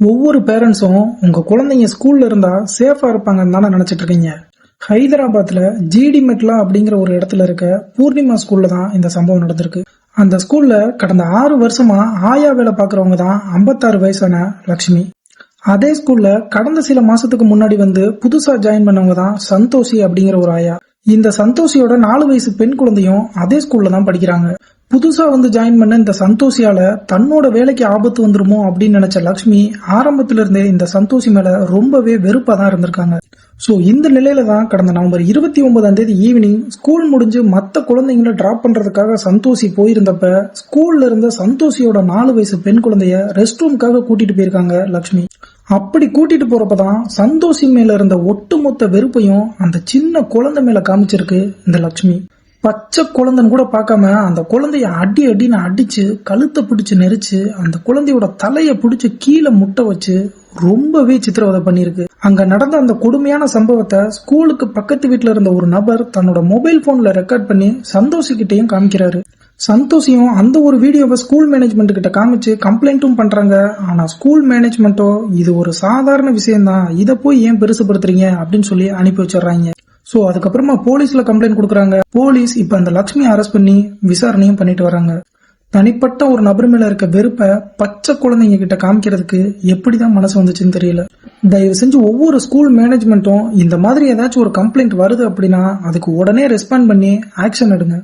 ஒவ்வொரு பேரண்ட்ஸும் உங்க குழந்தைங்க ஸ்கூல்ல இருந்தா சேஃபா இருப்பாங்கன்னு தானே நினைச்சிட்டு இருக்கீங்க. ஹைதராபாத்ல ஜிடி மெட்லா அப்படிங்கிற ஒரு இடத்துல இருக்க பூர்ணிமா ஸ்கூல்ல தான் இந்த சம்பவம் நடந்திருக்கு. அந்த ஸ்கூல்ல கடந்த ஆறு வருஷமா ஆயா வேலை பார்க்குறவங்க தான் ஐம்பத்தாறு வயசான லக்ஷ்மி அதே ஸ்கூல்ல கடந்த சில மாசத்துக்கு முன்னாடி வந்து புதுசா ஜாயின் பண்ணவங்க தான் சந்தோஷி அப்படிங்கிற ஒரு ஆயா. இந்த சந்தோஷியோட நாலு வயசு பெண் குழந்தையும் அதே ஸ்கூல்ல தான் படிக்கிறாங்க. புதுசா வந்து ஜாயின் பண்ண இந்த சந்தோஷியால தன்னோட வேலைக்கு ஆபத்து வந்துருமோ அப்படின்னு நினைச்ச லக்ஷ்மி ஆரம்பத்துல இருந்தே இந்த சந்தோஷி மேல ரொம்பவே வெறுப்பா தான் இருந்திருக்காங்க. சோ இந்த நிலையில தான் கடந்த நவம்பர் இருபத்தி ஒன்பதாம் தேதி ஈவினிங் ஸ்கூல் முடிஞ்சு மத்த குழந்தைங்களை டிராப் பண்றதுக்காக சந்தோஷி போயிருந்தப்ப ஸ்கூல்ல இருந்த சந்தோஷியோட நாலு வயசு பெண் குழந்தைய ரெஸ்ட் ரூம்காக கூட்டிட்டு போயிருக்காங்க லக்ஷ்மி. அப்படி கூட்டிட்டு போறப்பதான் சந்தோஷி மேல இருந்த ஒட்டுமொத்த வெறுப்பையும் அந்த சின்ன குழந்தை மேல காமிச்சிருக்கு இந்த லக்ஷ்மி. பச்சை குழந்தைன்னு கூட பார்க்காம அந்த குழந்தைய அடி அடின்னு அடிச்சு கழுத்தை பிடிச்சு நெரிச்சு அந்த குழந்தையோட தலைய பிடிச்சு கீழே முட்டை வச்சு ரொம்பவே சித்திரவதை பண்ணிருக்கு அங்க நடந்த அந்த கொடுமையான சம்பவத்தை ஸ்கூலுக்கு பக்கத்து வீட்டுல இருந்த ஒரு நபர் தன்னோட மொபைல் போன்ல ரெக்கார்ட் பண்ணி சந்தோஷிக்கிட்டையும் காமிக்கிறாரு. சந்தோஷியும் அந்த ஒரு வீடியோவை ஸ்கூல் மேனேஜ்மெண்ட் கிட்ட காமிச்சு கம்ப்ளைண்ட்டும் பண்றாங்க. ஆனா ஸ்கூல் மேனேஜ்மெண்ட்டோ இது ஒரு சாதாரண விஷயம்தான். இதை போய் ஏன் பெருசுப்படுத்துறீங்க அப்படின்னு சொல்லி அனுப்பி வச்சிடுறாங்க. சோ அதுக்கப்புறமா போலீஸ்ல கம்ப்ளைண்ட் கொடுக்குறாங்க. போலீஸ் இப்ப அந்த லக்ஷ்மி அரெஸ்ட் பண்ணி விசாரணையும் பண்ணிட்டு வராங்க. தனிப்பட்ட ஒரு நபர் மேல இருக்க வெறுப்பை பச்சை குழந்தைங்க கிட்ட காமிக்கிறதுக்கு எப்படிதான் மனசு வந்துச்சுன்னு தெரியல. தயவு செஞ்சு ஒவ்வொரு ஸ்கூல் மேனேஜ்மெண்ட்டும் இந்த மாதிரி ஏதாச்சும் ஒரு கம்ப்ளைண்ட் வருது அப்படின்னா அதுக்கு உடனே ரெஸ்பாண்ட் பண்ணி ஆக்ஷன் எடுங்க.